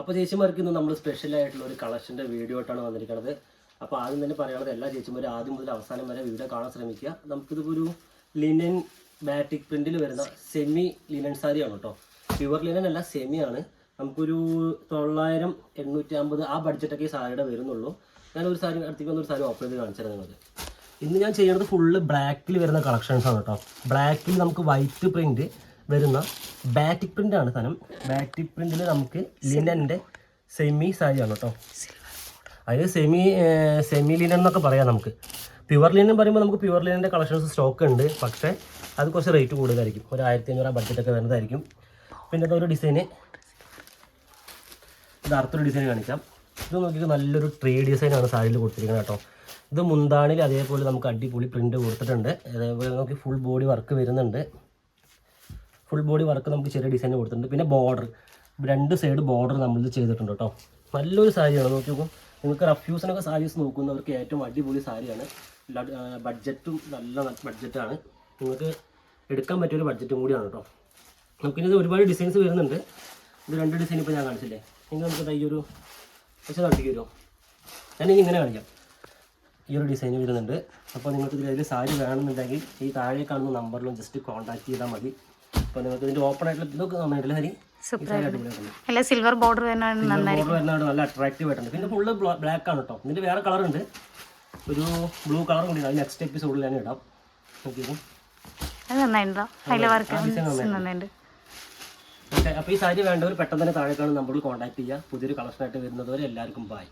അപ്പോൾ ചേച്ചിമാർക്ക് ഇന്ന് നമ്മൾ സ്പെഷ്യൽ ആയിട്ടുള്ള ഒരു കളക്ഷന്റെ വീഡിയോ ആയിട്ടാണ് വന്നിരിക്കുന്നത് അപ്പോൾ ആദ്യം തന്നെ പറയാനുള്ളത് എല്ലാ ചേച്ചിമാരും ആദ്യം മുതൽ അവസാനം വരെ വീഡിയോ കാണാൻ ശ്രമിക്കുക. നമുക്കിതിപ്പോൾ ഒരു ലിനൻ ബാറ്റിക് പ്രിന്റിൽ വരുന്ന സെമി ലിനൻ സാരിയാണ് കേട്ടോ പ്യുവർ ലിനൻ അല്ല സെമി ആണ്. നമുക്കൊരു തൊള്ളായിരം എണ്ണൂറ്റി അമ്പത് ആ ബഡ്ജറ്റൊക്കെ ഈ സാരിയുടെ വരുന്നുള്ളൂ. ഞാനൊരു സാരി അടുത്തേക്ക് വന്നൊരു സാരി ഓപ്പൺ ചെയ്ത് കാണിച്ചു തരാം നിങ്ങൾക്ക്. ഇന്ന് ഞാൻ ചെയ്യുന്നത് ഫുള്ള് ബ്ലാക്കിൽ വരുന്ന കളക്ഷൻസാണ് കേട്ടോ ബ്ലാക്കിൽ നമുക്ക് വൈറ്റ് പ്രിന്റ് വരുന്ന ബാറ്റിക് പ്രിന്റ് ആണ് സാധനം. ബാറ്റിക് പ്രിന്റിൽ നമുക്ക് ലിനന്റെ സെമി സാരിയാണ് കേട്ടോ. അതായത് സെമി സെമി ലിനൻ എന്നൊക്കെ പറയാം നമുക്ക്. പ്യുവർ ലിനൻ പറയുമ്പോൾ നമുക്ക് പ്യുവർ ലിനന്റെ കളക്ഷൻസ് സ്റ്റോക്ക് ഉണ്ട്. പക്ഷേ അത് കുറച്ച് റേറ്റ് കൂടുതലായിരിക്കും. ഒരു ആയിരത്തി അഞ്ഞൂറ് ബഡ്ജറ്റൊക്കെ വരുന്നതായിരിക്കും. പിന്നെ അതൊരു ഡിസൈന് ഇത് അടുത്തൊരു ഡിസൈൻ കാണിക്കാം. ഇത് നോക്കി നല്ലൊരു ട്രീ ഡിസൈനാണ് സാരിയിൽ കൊടുത്തിരിക്കുന്നത് കേട്ടോ. ഇത് മുന്താണിൽ അതേപോലെ നമുക്ക് അടിപൊളി പ്രിന്റ് കൊടുത്തിട്ടുണ്ട്. അതേപോലെ നമുക്ക് ഫുൾ ബോഡി വർക്ക് വരുന്നുണ്ട്. ഫുൾ ബോഡി വർക്ക് നമുക്ക് ചെറിയ ഡിസൈൻ കൊടുത്തിട്ടുണ്ട്. പിന്നെ ബോർഡർ രണ്ട് സൈഡ് ബോർഡർ നമ്മൾ ചെയ്തിട്ടുണ്ട് കേട്ടോ നല്ലൊരു സാരിയാണ്. നോക്കി നോക്കും നിങ്ങൾക്ക് റഫ്യൂസിനൊക്കെ സാരീസ് നോക്കുന്നവർക്ക് ഏറ്റവും അടിപൊളി സാരിയാണ്. ബഡ്ജറ്റും നല്ല ബഡ്ജറ്റാണ് നിങ്ങൾക്ക് എടുക്കാൻ പറ്റിയൊരു ബഡ്ജറ്റും കൂടിയാണ് കേട്ടോ നമുക്കിത് ഒരുപാട് ഡിസൈൻസ് വരുന്നുണ്ട്. ഇത് രണ്ട് ഡിസൈൻ ഇപ്പോൾ ഞാൻ കാണിച്ചില്ലേ? നിങ്ങൾ നമുക്ക് ഈ ഒരു പക്ഷേ നടത്തിക്ക് ഞാനിനി ഇങ്ങനെ കാണിക്കാം. ഈ ഒരു ഡിസൈൻ വരുന്നുണ്ട്. അപ്പോൾ നിങ്ങൾക്ക് ഇതിൽ സാരി വേണമെന്നുണ്ടെങ്കിൽ ഈ താഴെ കാണുന്ന നമ്പറിലും ജസ്റ്റ് കോൺടാക്ട് ചെയ്താൽ മതി. അപ്പോൾ നിങ്ങൾക്ക് ഇതിന്റെ ഓപ്പൺ ആയിട്ടുള്ള ഇതൊക്കെ നന്നായിട്ടുള്ള ഹരി അല്ല സിൽവർ ബോർഡർ വരുന്നതാണ് നല്ല അട്രാക്റ്റീവ് ആയിട്ടുണ്ട്. പിന്നെ ഫുള്ള് ബ്ലാക്ക് ആണ് കേട്ടോ ഇതിന്റെ വേറെ കളർ ഉണ്ട്. ഒരു ബ്ലൂ കളറും കൂടി അത് നെക്സ്റ്റ് എപ്പിസോഡിൽ ഞാൻ ഇടാം. അപ്പോൾ ഈ സാരി വേണ്ടവർ പെട്ടെന്ന് തന്നെ താഴെ കാണുന്ന നമ്പറിൽ കോൺടാക്ട് ചെയ്യുക പുതിയൊരു കളക്ഷനായിട്ട് വരുന്നതുവരെ എല്ലാവർക്കും ബൈ